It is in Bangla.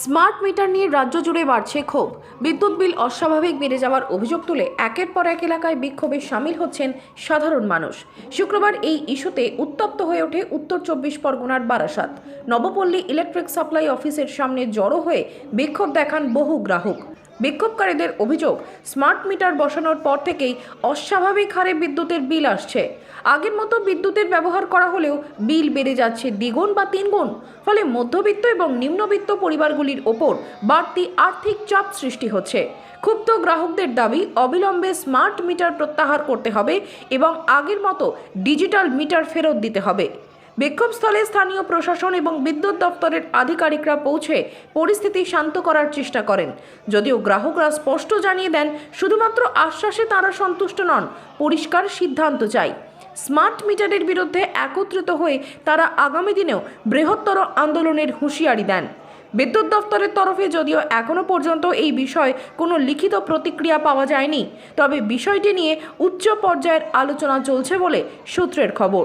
স্মার্ট মিটার নিয়ে রাজ্য জুড়ে বাড়ছে ক্ষোভ। বিদ্যুৎ বিল অস্বাভাবিক বেড়ে যাওয়ার অভিযোগ তুলে একের পর এক এলাকায় বিক্ষোভে সামিল হচ্ছেন সাধারণ মানুষ। শুক্রবার এই ইস্যুতে উত্তপ্ত হয়ে ওঠে উত্তর চব্বিশ পরগনার বারাসাত। নবপল্লী ইলেকট্রিক সাপ্লাই অফিসের সামনে জড়ো হয়ে বিক্ষোভ দেখান বহু গ্রাহক। বিক্ষোভকারীদের অভিযোগ, স্মার্ট মিটার বসানোর পর থেকেই অস্বাভাবিক হারে বিদ্যুতের বিল আসছে। আগের মতো বিদ্যুতের ব্যবহার করা হলেও বিল বেড়ে যাচ্ছে দ্বিগুণ বা তিনগুণ। ফলে মধ্যবিত্ত এবং নিম্নবিত্ত পরিবারগুলির ওপর বাড়তি আর্থিক চাপ সৃষ্টি হচ্ছে। ক্ষুব্ধ গ্রাহকদের দাবি, অবিলম্বে স্মার্ট মিটার প্রত্যাহার করতে হবে এবং আগের মতো ডিজিটাল মিটার ফেরত দিতে হবে। বিক্ষোভস্থলে স্থানীয় প্রশাসন এবং বিদ্যুৎ দপ্তরের আধিকারিকরা পৌঁছে পরিস্থিতি শান্ত করার চেষ্টা করেন। যদিও গ্রাহকরা স্পষ্ট জানিয়ে দেন, শুধুমাত্র আশ্বাসে তারা সন্তুষ্ট নন, পরিষ্কার সিদ্ধান্ত চাই। স্মার্ট মিটারের বিরুদ্ধে একত্রিত হয়ে তারা আগামী দিনেও বৃহত্তর আন্দোলনের হুঁশিয়ারি দেন। বিদ্যুৎ দপ্তরের তরফে যদিও এখনও পর্যন্ত এই বিষয়ে কোনো লিখিত প্রতিক্রিয়া পাওয়া যায়নি, তবে বিষয়টি নিয়ে উচ্চ পর্যায়ের আলোচনা চলছে বলে সূত্রের খবর।